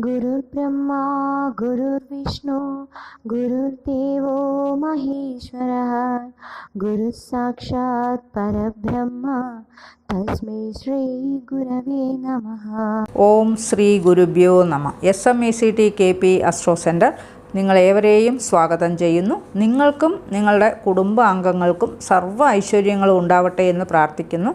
गुरुर्ब्रह्मा गुरुर्विष्णु गुरुर्देवो महेश्वरः गुरुः साक्षात् परब्रह्म तस्मै श्रीगुरवे नमः ഓം ശ്രീ ഗുരുഭ്യോ നമ S M E C T K P astro centre നിങ്ങളേവരെയും സ്വാഗതം ചെയ്യുന്നു. നിങ്ങൾക്കും നിങ്ങളുടെ കുടുംബാംഗങ്ങൾക്കും സർവ ഐശ്വര്യങ്ങളും ഉണ്ടാവട്ടെ എന്ന് പ്രാർത്ഥിക്കുന്നു.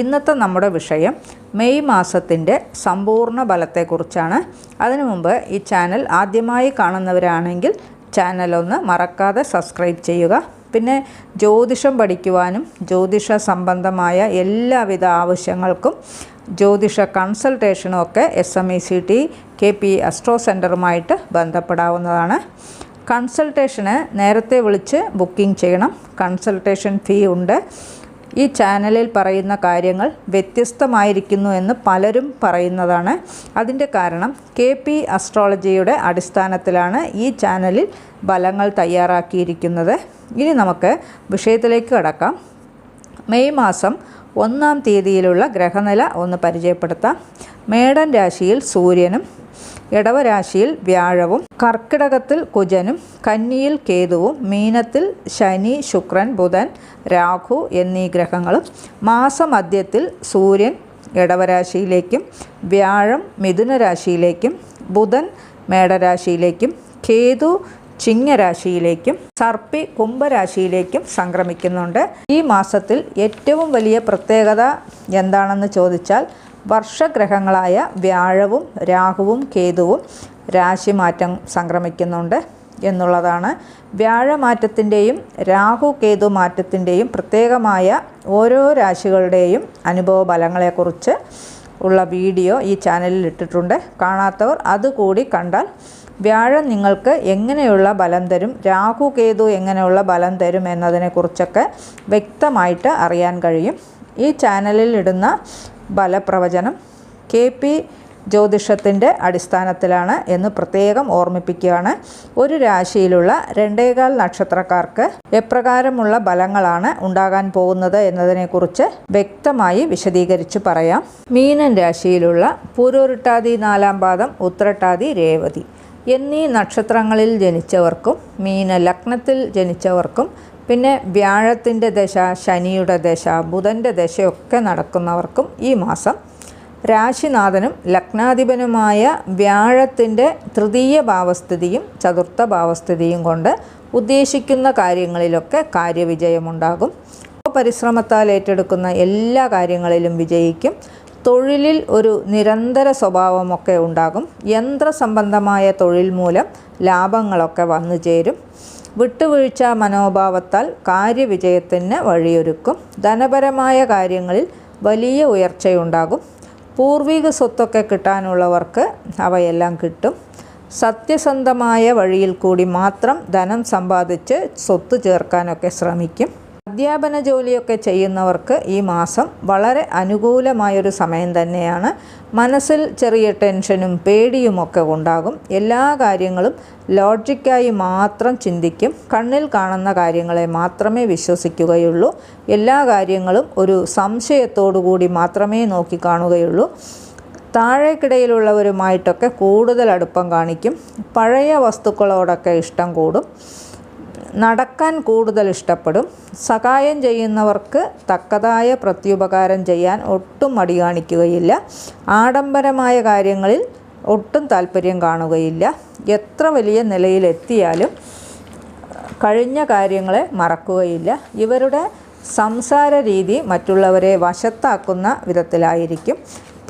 ഇന്നത്തെ നമ്മുടെ വിഷയം മെയ് മാസത്തിന്റെ സമ്പൂർണ ബലത്തെക്കുറിച്ചാണ് അതിനു മുമ്പ് ഈ ചാനൽ ആദ്യമായി കാണുന്നവരാണെങ്കിൽ ചാനലൊന്ന് മറക്കാതെ സബ്സ്ക്രൈബ് ചെയ്യുക. പിന്നെ ജ്യോതിഷം പഠിക്കുവാനും ജ്യോതിഷ സംബന്ധമായ എല്ലാവിധ ആവശ്യങ്ങൾക്കും ജ്യോതിഷ കൺസൾട്ടേഷനും ഒക്കെ S M E C T K P astro സെന്ററുമായിട്ട് ബന്ധപ്പെടാവുന്നതാണ്. കൺസൾട്ടേഷന് നേരത്തെ വിളിച്ച് ബുക്കിംഗ് ചെയ്യണം. കൺസൾട്ടേഷൻ ഫീ ഉണ്ട്. ഈ ചാനലിൽ പറയുന്ന കാര്യങ്ങൾ വ്യത്യസ്തമായിരിക്കുന്നു എന്ന് പലരും പറയുന്നതാണ്. അതിന്റെ കാരണം കെ പി അസ്ട്രോളജിയുടെ അടിസ്ഥാനത്തിലാണ് ഈ ചാനലിൽ ഫലങ്ങൾ തയ്യാറാക്കിയിരിക്കുന്നത്. ഇനി നമുക്ക് വിഷയത്തിലേക്ക് കടക്കാം. മെയ് മാസം ഒന്നാം തീയതിയിലുള്ള ഗ്രഹനില ഒന്ന് പരിചയപ്പെടുത്താം. മേടൻ രാശിയിൽ സൂര്യനും ഇടവരാശിയിൽ വ്യാഴവും കർക്കിടകത്തിൽ കുജനും കന്നിയിൽ കേതുവും മീനത്തിൽ ശനി ശുക്രൻ ബുധൻ രാഹു എന്നീ ഗ്രഹങ്ങളും മാസമധ്യത്തിൽ സൂര്യൻ ഇടവരാശിയിലേക്കും വ്യാഴം മിഥുനരാശിയിലേക്കും ബുധൻ മേടരാശിയിലേക്കും കേതു ചിങ്ങരാശിയിലേക്കും സർപ്പി കുംഭരാശിയിലേക്കും സംക്രമിക്കുന്നുണ്ട്. ഈ മാസത്തിൽ ഏറ്റവും വലിയ പ്രത്യേകത എന്താണെന്ന് ചോദിച്ചാൽ വർഷഗ്രഹങ്ങളായ വ്യാഴവും രാഹുവും കേതുവും രാശിമാറ്റം സംക്രമിക്കുന്നുണ്ട് എന്നുള്ളതാണ്. വ്യാഴമാറ്റത്തിന്റെയും രാഹു കേതു മാറ്റത്തിന്റെയും പ്രത്യേകമായ ഓരോ രാശികളുടെയും അനുഭവ ഫലങ്ങളെക്കുറിച്ച് ഉള്ള വീഡിയോ ഈ ചാനലിൽ ഇട്ടിട്ടുണ്ട്. കാണാത്തവർ അതുകൂടി കണ്ടാൽ വ്യാഴം നിങ്ങൾക്ക് എങ്ങനെയുള്ള ബലം തരും? രാഹു കേതു എങ്ങനെയുള്ള ബലം തരും എന്നതിനെക്കുറിച്ചൊക്കെ വ്യക്തമായിട്ട് അറിയാൻ കഴിയും. ഈ ചാനലിൽ ഇടുന്ന ബലപ്രവചനം കെ പി ജ്യോതിഷത്തിന്റെ അടിസ്ഥാനത്തിലാണ് എന്ന് പ്രത്യേകം ഓർമ്മിപ്പിക്കുകയാണ്. ഒരു രാശിയിലുള്ള രണ്ടേകാൽ നക്ഷത്രക്കാർക്ക് എപ്രകാരമുള്ള ബലങ്ങളാണ് ഉണ്ടാകാൻ പോകുന്നത് എന്നതിനെക്കുറിച്ച് വ്യക്തമായി വിശദീകരിച്ച് പറയാം. മീനൻ രാശിയിലുള്ള പൂരോരുട്ടാതി നാലാം പാദം ഉത്രട്ടാതി രേവതി. എന്നീ നക്ഷത്രങ്ങളിൽ ജനിച്ചവർക്കും മീന ലഗ്നത്തിൽ ജനിച്ചവർക്കും പിന്നെ വ്യാഴത്തിന്റെ ദശ ശനിയുടെ ദശ ബുധന്റെ ദശയൊക്കെ നടക്കുന്നവർക്കും ഈ മാസം രാശിനാഥനും ലഗ്നാധിപനുമായ വ്യാഴത്തിന്റെ തൃതീയ ഭാവസ്ഥിതിയും ചതുർത്ഥ ഭാവസ്ഥിതിയും കൊണ്ട് ഉദ്ദേശിക്കുന്ന കാര്യങ്ങളിലൊക്കെ കാര്യവിജയമുണ്ടാകും. പരിശ്രമത്താൽ ഏറ്റെടുക്കുന്ന എല്ലാ കാര്യങ്ങളിലും വിജയിക്കും. തൊഴിലിൽ ഒരു നിരന്തര സ്വഭാവമൊക്കെ ഉണ്ടാകും. യന്ത്രസംബന്ധമായ തൊഴിൽ മൂലം ലാഭങ്ങളൊക്കെ വന്നു ചേരും. വിട്ടുവീഴ്ച മനോഭാവത്താൽ കാര്യവിജയത്തിന് വഴിയൊരുക്കും. ധനപരമായ കാര്യങ്ങളിൽ വലിയ ഉയർച്ചയുണ്ടാകും. പൂർവിക സ്വത്തൊക്കെ കിട്ടാനുള്ളവർക്ക് അവയെല്ലാം കിട്ടും. സത്യസന്ധമായ വഴിയിൽ കൂടി മാത്രം ധനം സമ്പാദിച്ച് സ്വത്ത് ചേർക്കാനൊക്കെ ശ്രമിക്കും. അധ്യാപന ജോലിയൊക്കെ ചെയ്യുന്നവർക്ക് ഈ മാസം വളരെ അനുകൂലമായൊരു സമയം തന്നെയാണ്. മനസ്സിൽ ചെറിയ ടെൻഷനും പേടിയുമൊക്കെ ഉണ്ടാകും. എല്ലാ കാര്യങ്ങളും ലോജിക്കായി മാത്രം ചിന്തിക്കും. കണ്ണിൽ കാണുന്ന കാര്യങ്ങളെ മാത്രമേ വിശ്വസിക്കുകയുള്ളൂ. എല്ലാ കാര്യങ്ങളും ഒരു സംശയത്തോടു കൂടി മാത്രമേ നോക്കിക്കാണുകയുള്ളൂ. താഴേക്കിടയിലുള്ളവരുമായിട്ടൊക്കെ കൂടുതൽ അടുപ്പം കാണിക്കും. പഴയ വസ്തുക്കളോടൊക്കെ ഇഷ്ടം കൂടും. നടക്കാൻ കൂടുതൽ ഇഷ്ടപ്പെടും. സഹായം ചെയ്യുന്നവർക്ക് തക്കതായ പ്രത്യുപകാരം ചെയ്യാൻ ഒട്ടും മടി കാണിക്കുകയില്ല. ആഡംബരമായ കാര്യങ്ങളിൽ ഒട്ടും താല്പര്യം കാണുകയില്ല. എത്ര വലിയ നിലയിലെത്തിയാലും കഴിഞ്ഞ കാര്യങ്ങളെ മറക്കുകയില്ല. ഇവരുടെ സംസാര രീതി മറ്റുള്ളവരെ വശത്താക്കുന്ന വിധത്തിലായിരിക്കും.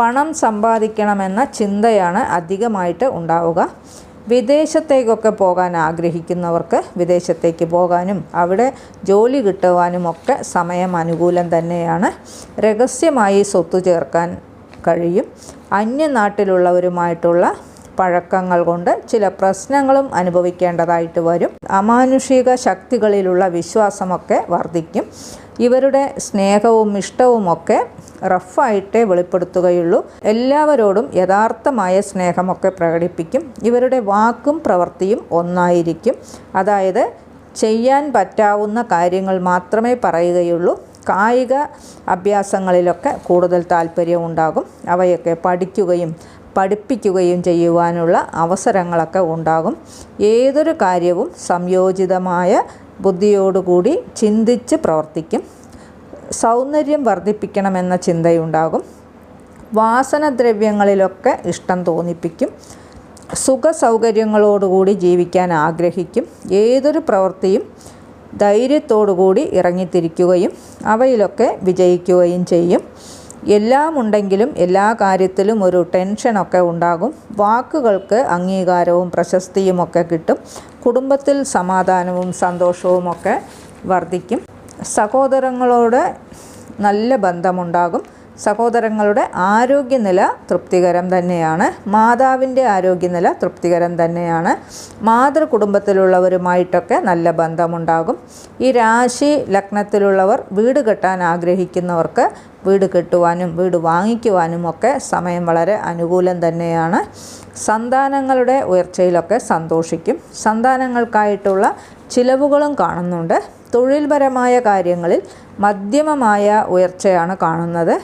പണം സമ്പാദിക്കണമെന്ന ചിന്തയാണ് അധികമായിട്ട് ഉണ്ടാവുക. വിദേശത്തേക്കൊക്കെ പോകാൻ ആഗ്രഹിക്കുന്നവർക്ക് വിദേശത്തേക്ക് പോകാനും അവിടെ ജോലി കിട്ടുവാനും ഒക്കെ സമയം അനുകൂലം തന്നെയാണ്. രഹസ്യമായി സ്വത്ത് ചേർക്കാൻ കഴിയും. അന്യനാട്ടിലുള്ളവരുമായിട്ടുള്ള പഴക്കങ്ങൾ കൊണ്ട് ചില പ്രശ്നങ്ങളും അനുഭവിക്കേണ്ടതായിട്ട് വരും. അമാനുഷിക ശക്തികളിലുള്ള വിശ്വാസമൊക്കെ വർദ്ധിക്കും ഇവരുടെ സ്നേഹവും ഇഷ്ടവും ഒക്കെ റഫായിട്ടേ വെളിപ്പെടുത്തുകയുള്ളൂ. എല്ലാവരോടും യഥാർത്ഥമായ സ്നേഹമൊക്കെ പ്രകടിപ്പിക്കും. ഇവരുടെ വാക്കും പ്രവൃത്തിയും ഒന്നായിരിക്കും. അതായത് ചെയ്യാൻ പറ്റാവുന്ന കാര്യങ്ങൾ മാത്രമേ പറയുകയുള്ളൂ. കായിക അഭ്യാസങ്ങളിലൊക്കെ കൂടുതൽ താല്പര്യം ഉണ്ടാകും അവയൊക്കെ പഠിക്കുകയും പഠിപ്പിക്കുകയും ചെയ്യുവാനുള്ള അവസരങ്ങളൊക്കെ ഉണ്ടാകും. ഏതൊരു കാര്യവും സംയോജിതമായ ബുദ്ധിയോടുകൂടി ചിന്തിച്ച് പ്രവർത്തിക്കും. സൗന്ദര്യം വർദ്ധിപ്പിക്കണമെന്ന ചിന്തയുണ്ടാകും. വാസനദ്രവ്യങ്ങളിലൊക്കെ ഇഷ്ടം തോന്നിപ്പിക്കും. സുഖ സൗകര്യങ്ങളോടുകൂടി ജീവിക്കാൻ ആഗ്രഹിക്കും. ഏതൊരു പ്രവൃത്തിയും ധൈര്യത്തോടുകൂടി ഇറങ്ങിത്തിരിക്കുകയും അവയിലൊക്കെ വിജയിക്കുകയും ചെയ്യും. എല്ലാം ഉണ്ടെങ്കിലും എല്ലാ കാര്യത്തിലും ഒരു ടെൻഷനൊക്കെ ഉണ്ടാകും. വാക്കുകൾക്ക് അംഗീകാരവും പ്രശസ്തിയുമൊക്കെ കിട്ടും. കുടുംബത്തിൽ സമാധാനവും സന്തോഷവും ഒക്കെ വർദ്ധിക്കും. സഹോദരങ്ങളോട് നല്ല ബന്ധമുണ്ടാകും. സഹോദരങ്ങളുടെ ആരോഗ്യനില തൃപ്തികരം തന്നെയാണ്. മാതാവിന്റെ ആരോഗ്യനില തൃപ്തികരം തന്നെയാണ്. മാതൃകുടുംബത്തിലുള്ളവരുമായിട്ടൊക്കെ നല്ല ബന്ധമുണ്ടാകും. ഈ രാശി ലഗ്നത്തിലുള്ളവർ വീട് കെട്ടാൻ ആഗ്രഹിക്കുന്നവർക്ക് വീട് കെട്ടുവാനും വീട് വാങ്ങിക്കുവാനും ഒക്കെ സമയം വളരെ അനുകൂലം തന്നെയാണ്. സന്താനങ്ങളുടെ ഉയർച്ചയിലൊക്കെ സന്തോഷിക്കും. സന്താനങ്ങൾക്കായിട്ടുള്ള ചിലവുകളും കാണുന്നുണ്ട്. തൊഴിൽപരമായ കാര്യങ്ങളിൽ മധ്യമമായ ഉയർച്ചയാണ് കാണുന്നത്.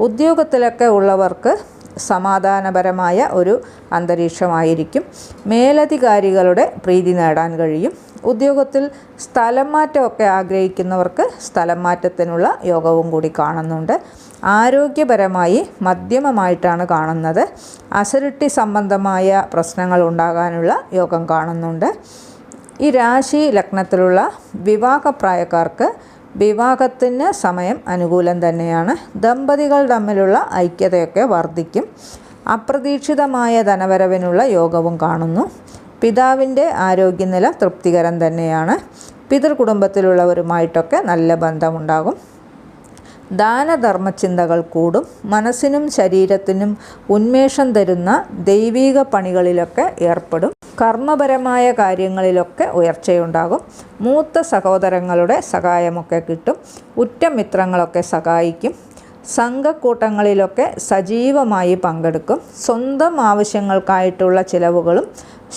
ഉദ്യോഗത്തിലൊക്കെ ഉള്ളവർക്ക് സമാധാനപരമായ ഒരു അന്തരീക്ഷമായിരിക്കും. മേലധികാരികളുടെ പ്രീതി നേടാൻ കഴിയും. ഉദ്യോഗത്തിൽ സ്ഥലം മാറ്റമൊക്കെ ആഗ്രഹിക്കുന്നവർക്ക് സ്ഥലം മാറ്റത്തിനുള്ള യോഗവും കൂടി കാണുന്നുണ്ട്. ആരോഗ്യപരമായി മധ്യമമായിട്ടാണ് കാണുന്നത്. അസിഡിറ്റി സംബന്ധമായ പ്രശ്നങ്ങൾ ഉണ്ടാകാനുള്ള യോഗം കാണുന്നുണ്ട്. ഈ രാശി ലഗ്നത്തിലുള്ള വിവാഹപ്രായക്കാർക്ക് വിവാഹത്തിന് സമയം അനുകൂലം തന്നെയാണ്. ദമ്പതികൾ തമ്മിലുള്ള ഐക്യതയൊക്കെ വർദ്ധിക്കും അപ്രതീക്ഷിതമായ ധനവരവിനുള്ള യോഗവും കാണുന്നു. പിതാവിന്റെ ആരോഗ്യനില തൃപ്തികരം തന്നെയാണ്. പിതൃകുടുംബത്തിലുള്ളവരുമായിട്ടൊക്കെ നല്ല ബന്ധമുണ്ടാകും. ദാനധർമ്മ ചിന്തകൾ കൂടും. മനസ്സിനും ശരീരത്തിനും ഉന്മേഷം തരുന്ന ദൈവീക പണികളിലൊക്കെ ഏർപ്പെടും. കർമ്മപരമായ കാര്യങ്ങളിലൊക്കെ ഉയർച്ചയുണ്ടാകും. മൂത്ത സഹോദരങ്ങളുടെ സഹായമൊക്കെ കിട്ടും. ഉറ്റ മിത്രങ്ങളൊക്കെ സഹായിക്കും. സംഘക്കൂട്ടങ്ങളിലൊക്കെ സജീവമായി പങ്കെടുക്കും. സ്വന്തം ആവശ്യങ്ങൾക്കായിട്ടുള്ള ചിലവുകളും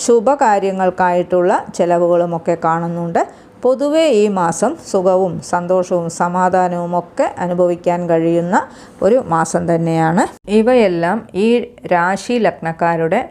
ശുഭകാര്യങ്ങൾക്കായിട്ടുള്ള ചിലവുകളുമൊക്കെ കാണുന്നുണ്ട്. പൊതുവേ ഈ മാസം സുഖവും സന്തോഷവും സമാധാനവും ഒക്കെ അനുഭവിക്കാൻ കഴിയുന്ന ഒരു മാസം തന്നെയാണ്. ഇവയെല്ലാം ഈ രാശി ലഗ്നക്കാരുടെ